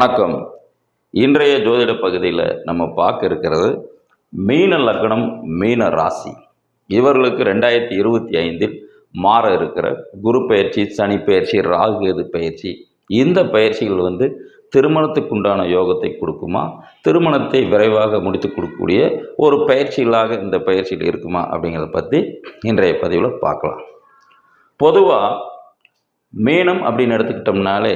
வணக்கம். இன்றைய ஜோதிட பகுதியில் நம்ம பார்க்க இருக்கிறது மீன லக்னம் மீன ராசி. இவர்களுக்கு ரெண்டாயிரத்தி இருபத்தி ஐந்தில் மாற இருக்கிற குரு பயிற்சி சனி பயிற்சி ராகு கேது பயிற்சி இந்த பயிற்சிகள் வந்து திருமணத்துக்கு உண்டான யோகத்தை கொடுக்குமா? திருமணத்தை விரைவாக முடித்து கொடுக்கக்கூடிய ஒரு பயிற்சிகளாக இந்த பயிற்சியில் இருக்குமா? அப்படிங்கிறத பற்றி இன்றைய பதிவில் பார்க்கலாம். பொதுவாக மீனம் அப்படின்னு எடுத்துக்கிட்டோம்னாலே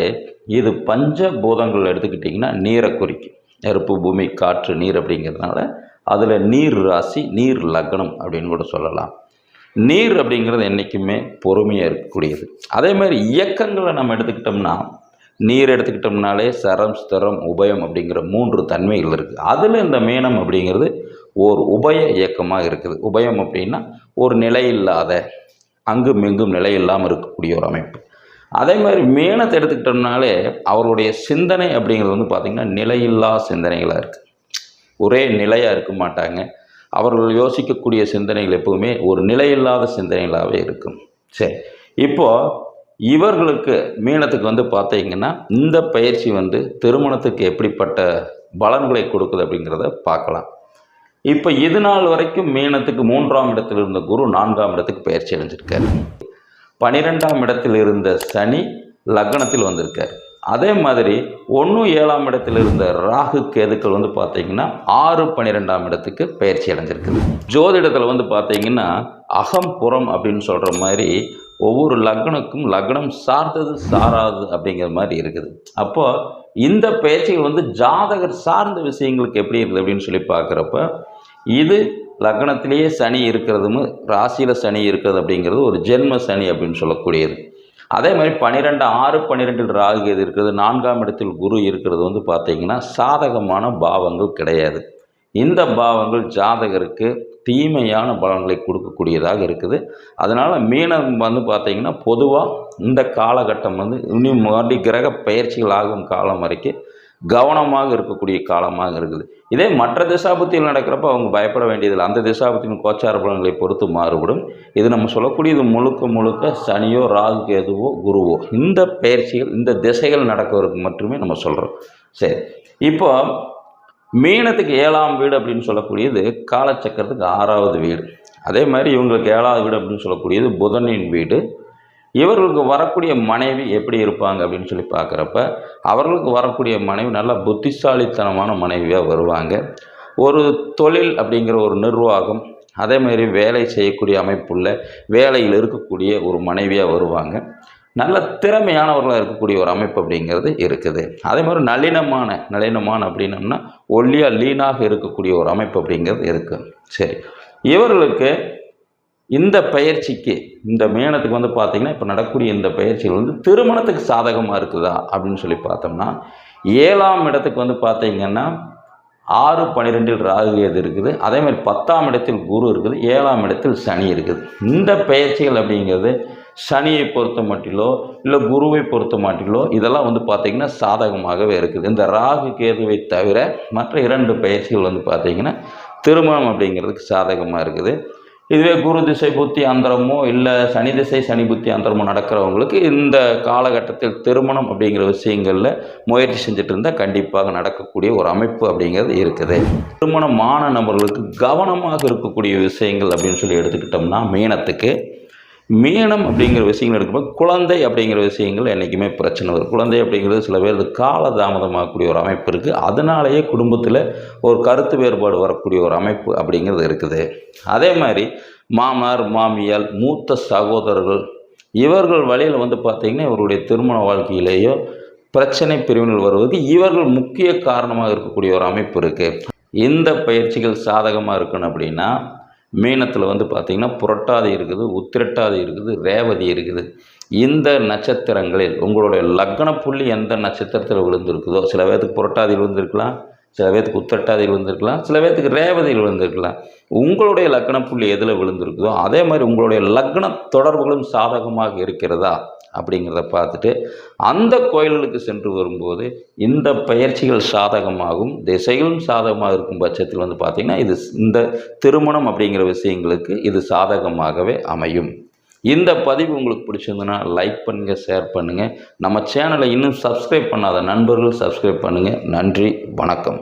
இது பஞ்ச பூதங்கள் எடுத்துக்கிட்டிங்கன்னா நீரை குறிக்கும். நெருப்பு பூமி காற்று நீர் அப்படிங்கிறதுனால அதில் நீர் ராசி நீர் லக்னம் அப்படின்னு கூட சொல்லலாம். நீர் அப்படிங்கிறது என்றைக்குமே பொறுமையாக இருக்கக்கூடியது. அதே மாதிரி இயக்கங்களை நம்ம எடுத்துக்கிட்டோம்னா நீர் எடுத்துக்கிட்டோம்னாலே சரம் ஸ்திரம் உபயம் அப்படிங்கிற மூன்று தன்மைகள் இருக்குது அதில் இந்த மீனம் அப்படிங்கிறது ஒரு உபய இயக்கமாக இருக்குது. உபயம் அப்படின்னா ஒரு நிலையில்லாத அங்கும் இங்கும் நிலை இல்லாமல் இருக்கக்கூடிய ஒரு அமைப்பு. அதே மாதிரி மீனத்தை எடுத்துக்கிட்டோம்னாலே அவருடைய சிந்தனை அப்படிங்கிறது வந்து பார்த்திங்கன்னா நிலையில்லா சிந்தனைகளாக இருக்குது ஒரே நிலையாக இருக்க மாட்டாங்க. அவர்கள் யோசிக்கக்கூடிய சிந்தனைகள் எப்பவுமே ஒரு நிலையில்லாத சிந்தனைகளாகவே இருக்கும். சரி இப்போது இவர்களுக்கு மீனத்துக்கு வந்து பார்த்தீங்கன்னா இந்த பயிற்சி வந்து திருமணத்துக்கு எப்படிப்பட்ட பலன்களை கொடுக்குது அப்படிங்கிறத பார்க்கலாம். இப்போ இது நாள் வரைக்கும் மீனத்துக்கு மூன்றாம் இடத்தில் இருந்த குரு நான்காம் இடத்துக்கு பயிற்சி அடைஞ்சிருக்காரு. பனிரெண்டாம் இடத்தில் இருந்த சனி லக்னத்தில் வந்திருக்கார். அதே மாதிரி ஒன்று ஏழாம் இடத்தில் இருந்த ராகு கேதுக்கள் வந்து பார்த்தீங்கன்னா ஆறு பன்னிரெண்டாம் இடத்துக்கு பயிற்சி அடைஞ்சிருக்குது. ஜோதிடத்தில் வந்து பார்த்தீங்கன்னா அகம் புறம் அப்படின்னு சொல்கிற மாதிரி ஒவ்வொரு லக்னக்கும் லக்னம் சார்ந்தது சாராது அப்படிங்கிற மாதிரி இருக்குது. அப்போது இந்த பயிற்சிகள் வந்து ஜாதகர் சார்ந்த விஷயங்களுக்கு எப்படி இருக்குது அப்படின்னு சொல்லி பார்க்குறப்ப இது லக்னத்திலேயே சனி இருக்கிறதும் ராசியில் சனி இருக்கிறது அப்படிங்கிறது ஒரு ஜென்ம சனி அப்படின்னு சொல்லக்கூடியது. அதே மாதிரி பன்னிரெண்டு ஆறு பன்னிரெண்டில் ராகு எது இருக்கிறது நான்காம் இடத்தில் குரு இருக்கிறது வந்து பார்த்திங்கன்னா சாதகமான பாவங்கள் கிடையாது. இந்த பாவங்கள் ஜாதகருக்கு தீமையான பலன்களை கொடுக்கக்கூடியதாக இருக்குது. அதனால் மீனம் வந்து பார்த்திங்கன்னா பொதுவாக இந்த காலகட்டம் வந்து இனி மறுபடி கிரக பயிற்சிகள் ஆகும் காலம் வரைக்கும் கவனமாக இருக்கக்கூடிய காலமாக இருக்குது. இதே மற்ற திசாபத்தியில் நடக்கிறப்ப அவங்க பயப்பட வேண்டியதில்லை. அந்த திசாபத்தின் கோச்சார பலன்களை பொறுத்து மாறுபடும். இது நம்ம சொல்லக்கூடியது முழுக்க முழுக்க சனியோ ராகு கேதுவோ குருவோ. இந்த பயிற்சிகள் இந்த திசைகள் நடக்கிறதுக்கு மட்டுமே நம்ம சொல்கிறோம் சரி. இப்போ மீனத்துக்கு ஏழாம் வீடு அப்படின்னு சொல்லக்கூடியது காலச்சக்கரத்துக்கு ஆறாவது வீடு. அதே மாதிரி இவங்களுக்கு ஏழாவது வீடு அப்படின்னு சொல்லக்கூடியது புதனின் வீடு. இவர்களுக்கு வரக்கூடிய மனைவி எப்படி இருப்பாங்க அப்படின்னு சொல்லி பார்க்குறப்ப அவர்களுக்கு வரக்கூடிய மனைவி நல்ல புத்திசாலித்தனமான மனைவியாக வருவாங்க. ஒரு தொழில் அப்படிங்கிற ஒரு நிர்வாகம் அதே மாதிரி வேலை செய்யக்கூடிய அமைப்புள்ள வேலையில் இருக்கக்கூடிய ஒரு மனைவியாக வருவாங்க. நல்ல திறமையானவர்களாக இருக்கக்கூடிய ஒரு அமைப்பு அப்படிங்கிறது இருக்குது. அதே மாதிரி நளினமான நளினமான அப்படின்னம்னா ஒல்லியாக லீனாக இருக்கக்கூடிய ஒரு அமைப்பு அப்படிங்கிறது இருக்குது சரி. இவர்களுக்கு இந்த பயிற்சிக்கு இந்த மேனத்துக்கு வந்து பார்த்திங்கன்னா இப்போ நடக்கக்கூடிய இந்த பயிற்சிகள் வந்து திருமணத்துக்கு சாதகமாக இருக்குதா அப்படின்னு சொல்லி பார்த்தோம்னா ஏழாம் இடத்துக்கு வந்து பார்த்திங்கன்னா ஆறு பன்னிரெண்டில் ராகு கேது இருக்குது. அதேமாதிரி பத்தாம் இடத்தில் குரு இருக்குது. ஏழாம் இடத்தில் சனி இருக்குது. இந்த பயிற்சிகள் அப்படிங்கிறது சனியை பொறுத்த மாட்டிலோ இல்லை குருவை பொறுத்த மாட்டிலோ இதெல்லாம் வந்து பார்த்திங்கன்னா சாதகமாகவே இருக்குது. இந்த ராகு கேதுவை தவிர மற்ற இரண்டு பயிற்சிகள் வந்து பார்த்திங்கன்னா திருமணம் அப்படிங்கிறதுக்கு சாதகமாக இருக்குது. இதுவே குரு திசை புத்தி அந்தரமோ இல்லை சனி திசை சனி புத்தி அந்தரமோ நடக்கிறவங்களுக்கு இந்த காலகட்டத்தில் திருமணம் அப்படிங்கிற விஷயங்களில் முயற்சி செஞ்சுட்டு இருந்தால் கண்டிப்பாக நடக்கக்கூடிய ஒரு அமைப்பு அப்படிங்கிறது இருக்குது. திருமணமான நபர்களுக்கு கவனமாக இருக்கக்கூடிய விஷயங்கள் அப்படின்னு சொல்லி எடுத்துக்கிட்டோம்னா மீனத்துக்கு. மீனம் அப்படிங்கிற விஷயங்கள் எடுக்கும்போது குழந்தை அப்படிங்கிற விஷயங்கள் என்றைக்குமே பிரச்சனை வரும். குழந்தை அப்படிங்கிறது சில பேர் கால தாமதமாகக்கூடிய ஒரு அமைப்பு இருக்குது அதனாலேயே குடும்பத்தில் ஒரு கருத்து வேறுபாடு வரக்கூடிய ஒரு அமைப்பு அப்படிங்கிறது இருக்குது. அதே மாதிரி மாமனார் மாமியால் மூத்த சகோதரர்கள் இவர்கள் வழியில் வந்து பார்த்திங்கன்னா இவருடைய திருமண வாழ்க்கையிலேயோ பிரச்சனை பிரிவினர் வருவதற்கு இவர்கள் முக்கிய காரணமாக இருக்கக்கூடிய ஒரு அமைப்பு இருக்குது இந்த பயிற்சிகள் சாதகமாக இருக்கணும் அப்படின்னா மீனத்தில் வந்து பார்த்திங்கன்னா புரட்டாதி இருக்குது உத்திரட்டாதி இருக்குது ரேவதி இருக்குது. இந்த நட்சத்திரங்களில் உங்களுடைய லக்ன புள்ளி எந்த நட்சத்திரத்தில் விழுந்திருக்குதோ சில பேர்த்துக்கு புரட்டாதியில் விழுந்திருக்கலாம் சில பேர்த்துக்கு உத்திரட்டாதியில் விழுந்திருக்கலாம் சில பேர்த்துக்கு ரேவதியில் விழுந்திருக்கலாம். உங்களுடைய லக்ன புள்ளி எதில் விழுந்திருக்குதோ அதே மாதிரி உங்களுடைய லக்ன தொடர்புகளும் சாதகமாக இருக்கிறதா? அப்படிங்கிறத பார்த்துட்டு அந்த கோயில்களுக்கு சென்று வரும்போது இந்த பயிற்சிகள் சாதகமாகும் திசைகளும் சாதகமாக இருக்கும் பட்சத்தில் வந்து பார்த்திங்கன்னா இது இந்த திருமணம் அப்படிங்கிற விஷயங்களுக்கு இது சாதகமாகவே அமையும். இந்த பதிவு உங்களுக்கு பிடிச்சிருந்ததுன்னா லைக் பண்ணுங்கள் ஷேர் பண்ணுங்கள் நம்ம சேனலை இன்னும் சப்ஸ்கிரைப் பண்ணாத நண்பர்கள் சப்ஸ்கிரைப் பண்ணுங்கள் நன்றி வணக்கம்.